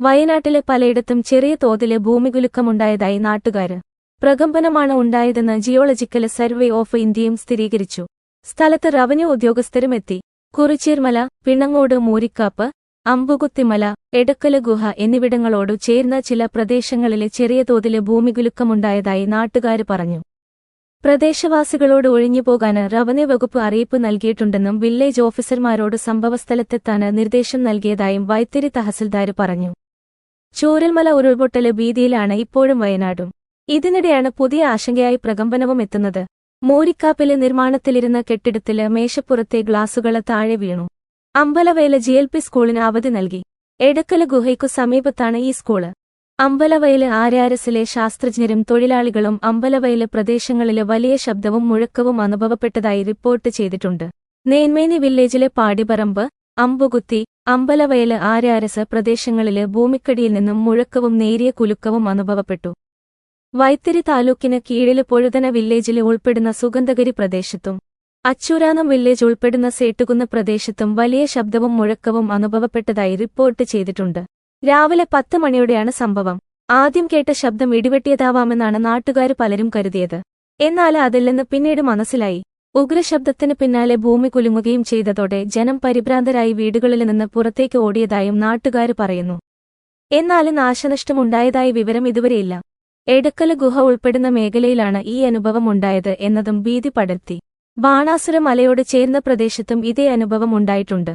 വയനാട്ടിലെ പലയിടത്തും ചെറിയ തോതിൽ ഭൂമികുലുക്കമുണ്ടായതായി നാട്ടുകാര് പ്രകമ്പനമാണ് ഉണ്ടായതെന്ന് ജിയോളജിക്കൽ സർവേ ഓഫ് ഇന്ത്യയും സ്ഥിരീകരിച്ചു. സ്ഥലത്ത് റവന്യൂ ഉദ്യോഗസ്ഥരും എത്തി കുറിച്ചീർമല പിണങ്ങോട് മൂരിക്കാപ്പ് അമ്പുകുത്തിമല എടക്കല ഗുഹ എന്നിവിടങ്ങളോട് ചേർന്ന ചില പ്രദേശങ്ങളിലെ ചെറിയ തോതിൽ ഭൂമികുലുക്കമുണ്ടായതായി നാട്ടുകാര് പറഞ്ഞു. പ്രദേശവാസികളോട് ഒഴിഞ്ഞുപോകാന് റവന്യൂ വകുപ്പ് അറിയിപ്പ് നൽകിയിട്ടുണ്ടെന്നും വില്ലേജ് ഓഫീസർമാരോട് സംഭവസ്ഥലത്തെത്താന് നിർദ്ദേശം നൽകിയതായും വൈത്തിരി തഹസിൽദാര് പറഞ്ഞു. ചൂരൽമല ഉരുൾപൊട്ടൽ ഭീതിയിലാണ് ഇപ്പോഴും വയനാടും. ഇതിനിടെയാണ് പുതിയ ആശങ്കയായി പ്രകമ്പനവും എത്തുന്നത്. മോരിക്കാപ്പിലെ നിർമ്മാണത്തിലിരുന്ന കെട്ടിടത്തിൽ മേശപ്പുറത്തെ ഗ്ലാസുകൾ താഴെ വീണു. അമ്പലവേല ജി എൽ പി സ്കൂളിന് അവധി നൽകി. എടക്കല ഗുഹയ്ക്കു സമീപത്താണ് ഈ സ്കൂൾ. അമ്പലവയൽ ആര്യാരസിലെ ശാസ്ത്രജ്ഞരും തൊഴിലാളികളും അമ്പലവയൽ പ്രദേശങ്ങളിലെ വലിയ ശബ്ദവും മുഴക്കവും അനുഭവപ്പെട്ടതായി റിപ്പോർട്ട് ചെയ്തിട്ടുണ്ട്. നേന്മേനി വില്ലേജിലെ പാടിപറമ്പ് അമ്പുകുത്തി അമ്പലവയൽ ആര്യാരസ് പ്രദേശങ്ങളിൽ ഭൂമിക്കടിയിൽ നിന്നും മുഴക്കവും നേരിയ കുലുക്കവും അനുഭവപ്പെട്ടു. വൈത്തിരി താലൂക്കിന് കീഴിൽ പൊഴുതന വില്ലേജിലെ ഉൾപ്പെടുന്ന സുഗന്ധഗിരി പ്രദേശത്തും അച്ചൂരാനം വില്ലേജ് ഉൾപ്പെടുന്ന സേട്ടുകുന്ന പ്രദേശത്തും വലിയ ശബ്ദവും മുഴക്കവും അനുഭവപ്പെട്ടതായി റിപ്പോർട്ട് ചെയ്തിട്ടുണ്ട്. രാവിലെ പത്ത് മണിയോടെയാണ് സംഭവം. ആദ്യം കേട്ട ശബ്ദം ഇടിവെട്ടിയതാവാമെന്നാണ് നാട്ടുകാർ പലരും കരുതിയത്. എന്നാൽ അതില്ലെന്ന് പിന്നീട് മനസ്സിലായി. ഉഗ്രശബ്ദത്തിന് പിന്നാലെ ഭൂമി കുലുങ്ങുകയും ചെയ്തതോടെ ജനം പരിഭ്രാന്തരായി വീടുകളിൽ നിന്ന് പുറത്തേക്ക് ഓടിയതായും നാട്ടുകാർ പറയുന്നു. എന്നാൽ നാശനഷ്ടമുണ്ടായതായി വിവരം ഇതുവരെയില്ല എടുക്കല ഗുഹ ഉൾപ്പെടുന്ന മേഖലയിലാണ് ഈ അനുഭവം ഉണ്ടായത് എന്നതും ഭീതി പടർത്തി ബാണാസുര മലയോട് ചേർന്ന പ്രദേശത്തും ഇതേ അനുഭവം ഉണ്ടായിട്ടുണ്ട്.